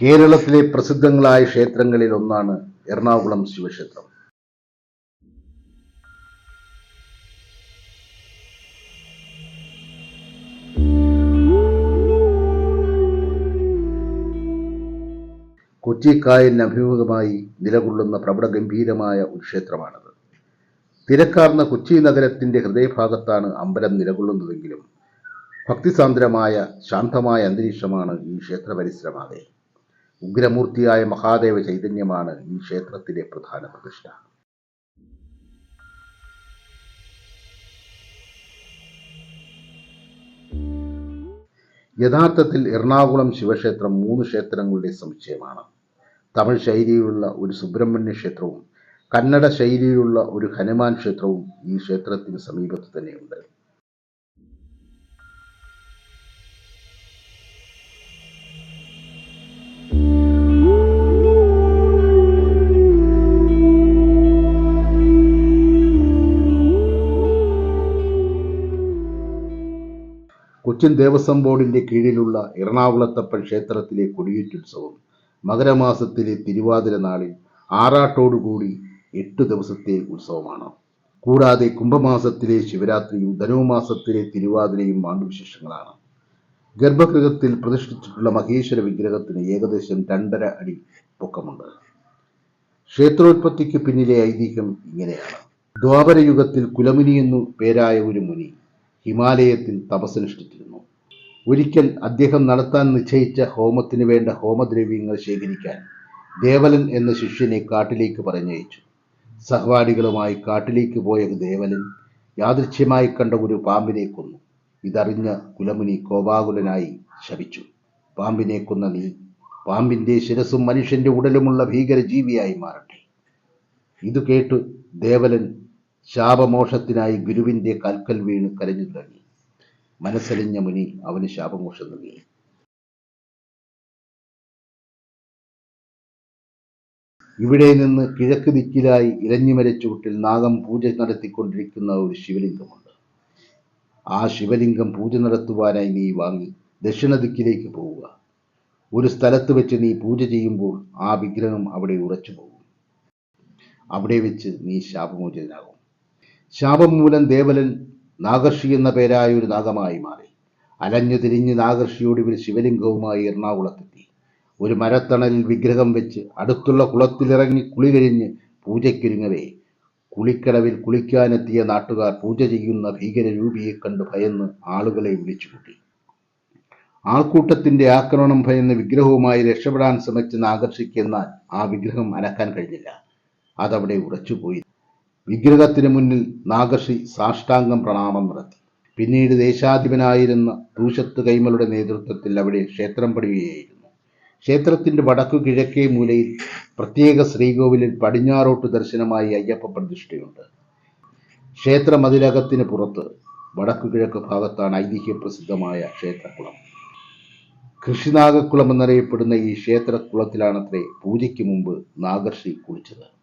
കേരളത്തിലെ പ്രസിദ്ധങ്ങളായ ക്ഷേത്രങ്ങളിൽ ഒന്നാണ് എറണാകുളം ശിവക്ഷേത്രം. കൊച്ചിക്കായലിന് അഭിമുഖമായി നിലകൊള്ളുന്ന പ്രൗഢഗംഭീരമായ ഒരു ക്ഷേത്രമാണത്. തിരക്കാർന്ന കൊച്ചി നഗരത്തിന്റെ ഹൃദയഭാഗത്താണ് അമ്പലം നിലകൊള്ളുന്നതെങ്കിലും ഭക്തിസാന്ദ്രമായ ശാന്തമായ അന്തരീക്ഷമാണ് ഈ ക്ഷേത്ര പരിസരമാകെ ഉഗ്രമൂർത്തിയായ മഹാദേവ ചൈതന്യമാണ് ഈ ക്ഷേത്രത്തിലെ പ്രധാന പ്രതിഷ്ഠ. യഥാർത്ഥത്തിൽ എറണാകുളം ശിവക്ഷേത്രം മൂന്ന് ക്ഷേത്രങ്ങളുടെ സമുച്ചയമാണ്. തമിഴ് ശൈലിയിലുള്ള ഒരു സുബ്രഹ്മണ്യ ക്ഷേത്രവും കന്നഡ ശൈലിയിലുള്ള ഒരു ഹനുമാൻ ക്ഷേത്രവും ഈ ക്ഷേത്രത്തിന് സമീപത്ത് തന്നെയുണ്ട്. കൊച്ചിൻ ദേവസ്വം ബോർഡിന്റെ കീഴിലുള്ള എറണാകുളത്തപ്പൻ ക്ഷേത്രത്തിലെ കൊടിയേറ്റുത്സവം മകരമാസത്തിലെ തിരുവാതിര നാളിൽ ആറാട്ടോടുകൂടി എട്ട് ദിവസത്തെ ഉത്സവമാണ്. കൂടാതെ കുംഭമാസത്തിലെ ശിവരാത്രിയും ധനുമാസത്തിലെ തിരുവാതിരയും ആണ്ടുവിശേഷങ്ങളാണ് ഗർഭഗൃഹത്തിൽ പ്രതിഷ്ഠിച്ചിട്ടുള്ള മഹേശ്വര വിഗ്രഹത്തിന് ഏകദേശം രണ്ടര അടി പൊക്കമുണ്ട്. ക്ഷേത്രോത്പത്തിക്ക് പിന്നിലെ ഐതിഹ്യം ഇങ്ങനെയാണ്. ദ്വാപരയുഗത്തിൽ കുലമുനി എന്നു പേരായ ഒരു മുനി ഹിമാലയത്തിൽ തപസ്സനുഷ്ഠിച്ചിരുന്നു. ഒരിക്കൽ അദ്ദേഹം നടത്താൻ നിശ്ചയിച്ച ഹോമത്തിന് വേണ്ട ഹോമദ്രവ്യങ്ങൾ ശേഖരിക്കാൻ ദേവലൻ എന്ന ശിഷ്യനെ കാട്ടിലേക്ക് പറഞ്ഞയച്ചു. സഹപാഠികളുമായി കാട്ടിലേക്ക് പോയ ദേവലൻ യാദൃച്ഛ്യമായി കണ്ട ഒരു പാമ്പിനെ കൊന്നു. ഇതറിഞ്ഞ കുലമുനി കോപാകുലനായി ശപിച്ചു. പാമ്പിനെ കൊന്ന നീ പാമ്പിന്റെ ശിരസും മനുഷ്യന്റെ ഉടലുമുള്ള ഭീകരജീവിയായി മാറട്ടെ. ഇത് കേട്ട് ദേവലൻ ശാപമോഷത്തിനായി ഗുരുവിന്റെ കൽക്കൽ വീണ് കരഞ്ഞു തുടങ്ങി. മനസ്സലിഞ്ഞ മുനി അവന് ശാപമോക്ഷം നൽകി. ഇവിടെ നിന്ന് കിഴക്ക് ദിക്കിലായി ഇരഞ്ഞു മരച്ചുവട്ടിൽ നാഗം പൂജ നടത്തിക്കൊണ്ടിരിക്കുന്ന ഒരു ശിവലിംഗമുണ്ട്. ആ ശിവലിംഗം പൂജ നടത്തുവാനായി നീ വാങ്ങി ദക്ഷിണ ദിക്കിലേക്ക് പോവുക. ഒരു സ്ഥലത്ത് വെച്ച് നീ പൂജ ചെയ്യുമ്പോൾ ആ വിഗ്രഹം അവിടെ ഉറച്ചു പോകും. അവിടെ വെച്ച് നീ ശാപമോചിതനാകും. ശാപം മൂലം ദേവലൻ നാഗർഷി എന്ന പേരായ ഒരു നാഗമായി മാറി. അലഞ്ഞു തിരിഞ്ഞ് നാഗർഷിയോട് ശിവലിംഗവുമായി എറണാകുളത്തെത്തി. ഒരു മരത്തണലിൽ വിഗ്രഹം വെച്ച് അടുത്തുള്ള കുളത്തിലിറങ്ങി കുളി കഴിഞ്ഞ് പൂജയ്ക്കൊരുങ്ങവേ. കുളിക്കടവിൽ കുളിക്കാനെത്തിയ നാട്ടുകാർ പൂജ ചെയ്യുന്ന ഭീകരരൂപിയെ കണ്ട് ഭയന്ന് ആളുകളെ വിളിച്ചുകൂട്ടി. ആൾക്കൂട്ടത്തിന്റെ ആക്രമണം ഭയന്ന് വിഗ്രഹവുമായി രക്ഷപ്പെടാൻ ശ്രമിച്ചെന്ന് ആകർഷിക്കുന്ന ആ വിഗ്രഹം അനക്കാൻ കഴിഞ്ഞില്ല. അതവിടെ ഉറച്ചുപോയി. വിഗ്രഹത്തിന് മുന്നിൽ നാഗർഷി സാഷ്ടാംഗം പ്രണാമം നടത്തി. പിന്നീട് ദേശാധിപനായിരുന്ന ദൂഷത്ത് കൈമളുടെ നേതൃത്വത്തിൽ അവിടെ ക്ഷേത്രം പണിയുകയായിരുന്നു. ക്ഷേത്രത്തിന്റെ വടക്കു കിഴക്കേ മൂലയിൽ പ്രത്യേക ശ്രീകോവിലിൽ പടിഞ്ഞാറോട്ട് ദർശനമായി അയ്യപ്പ പ്രതിഷ്ഠയുണ്ട്. ക്ഷേത്ര മതിലകത്തിന് പുറത്ത് വടക്കു കിഴക്ക് ഭാഗത്താണ് ഐതിഹ്യ പ്രസിദ്ധമായ ക്ഷേത്രക്കുളം. കൃഷിനാഗക്കുളം എന്നറിയപ്പെടുന്ന ഈ ക്ഷേത്രക്കുളത്തിലാണത്രേ പൂജയ്ക്ക് മുമ്പ് നാഗർഷി കുളിച്ചത്.